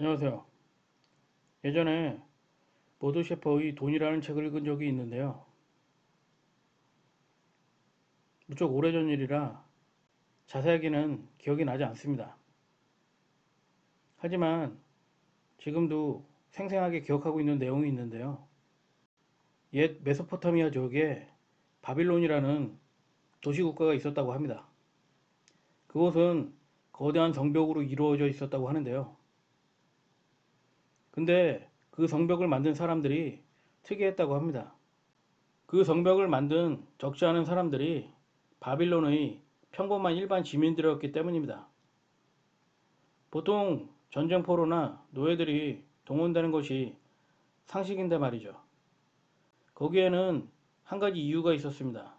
안녕하세요. 예전에 보드 셰퍼의 돈이라는 책을 읽은 적이 있는데요. 무척 오래전 일이라 자세하게는 기억이 나지 않습니다. 하지만 지금도 생생하게 기억하고 있는 내용이 있는데요. 옛 메소포타미아 지역에 바빌론이라는 도시국가가 있었다고 합니다. 그곳은 거대한 성벽으로 이루어져 있었다고 하는데요. 근데 그 성벽을 만든 사람들이 특이했다고 합니다. 그 성벽을 만든 적지 않은 사람들이 바빌론의 평범한 일반 지민들이었기 때문입니다. 보통 전쟁포로나 노예들이 동원되는 것이 상식인데 말이죠. 거기에는 한 가지 이유가 있었습니다.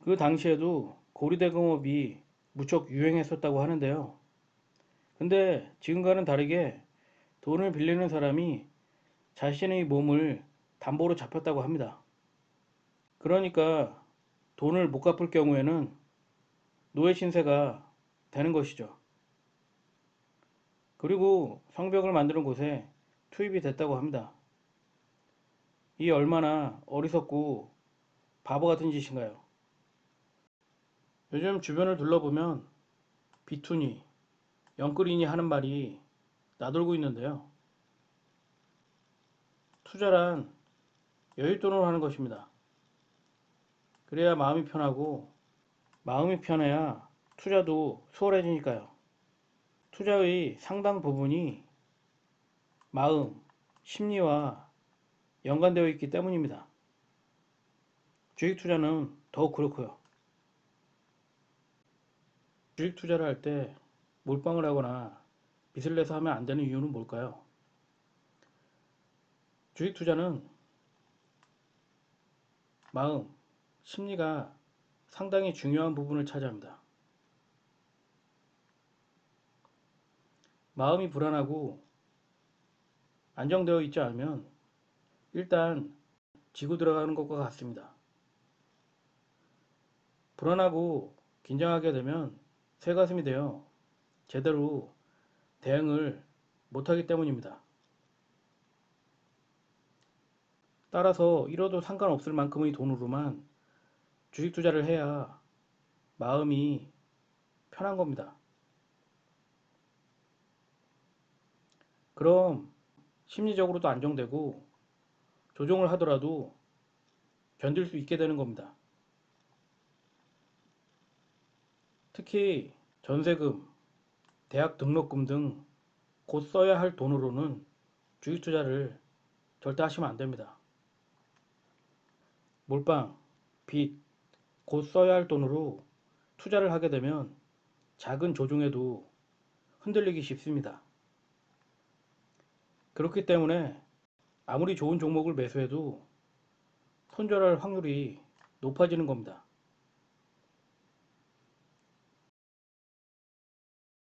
그 당시에도 고리대공업이 무척 유행했었다고 하는데요. 근데 지금과는 다르게 돈을 빌리는 사람이 자신의 몸을 담보로 잡혔다고 합니다. 그러니까 돈을 못 갚을 경우에는 노예 신세가 되는 것이죠. 그리고 성벽을 만드는 곳에 투입이 됐다고 합니다. 이 얼마나 어리석고 바보 같은 짓인가요? 요즘 주변을 둘러보면 비투니, 영끌이니 하는 말이 나돌고 있는데요. 투자란 여윳돈으로 하는 것입니다. 그래야 마음이 편하고 마음이 편해야 투자도 수월해지니까요. 투자의 상당 부분이 마음, 심리와 연관되어 있기 때문입니다. 주식 투자는 더욱 그렇고요. 주식 투자를 할 때 몰빵을 하거나 빚을 내서 하면 안 되는 이유는 뭘까요? 주식 투자는 마음, 심리가 상당히 중요한 부분을 차지합니다. 마음이 불안하고 안정되어 있지 않으면 일단 지고 들어가는 것과 같습니다. 불안하고 긴장하게 되면 새가슴이 되어 제대로 대응을 못하기 때문입니다. 따라서 잃어도 상관없을 만큼의 돈으로만 주식 투자를 해야 마음이 편한 겁니다. 그럼 심리적으로도 안정되고 조정을 하더라도 견딜 수 있게 되는 겁니다. 특히 전세금, 대학 등록금 등 곧 써야 할 돈으로는 주식 투자를 절대 하시면 안 됩니다. 몰빵, 빚, 곧 써야 할 돈으로 투자를 하게 되면 작은 조종에도 흔들리기 쉽습니다. 그렇기 때문에 아무리 좋은 종목을 매수해도 손절할 확률이 높아지는 겁니다.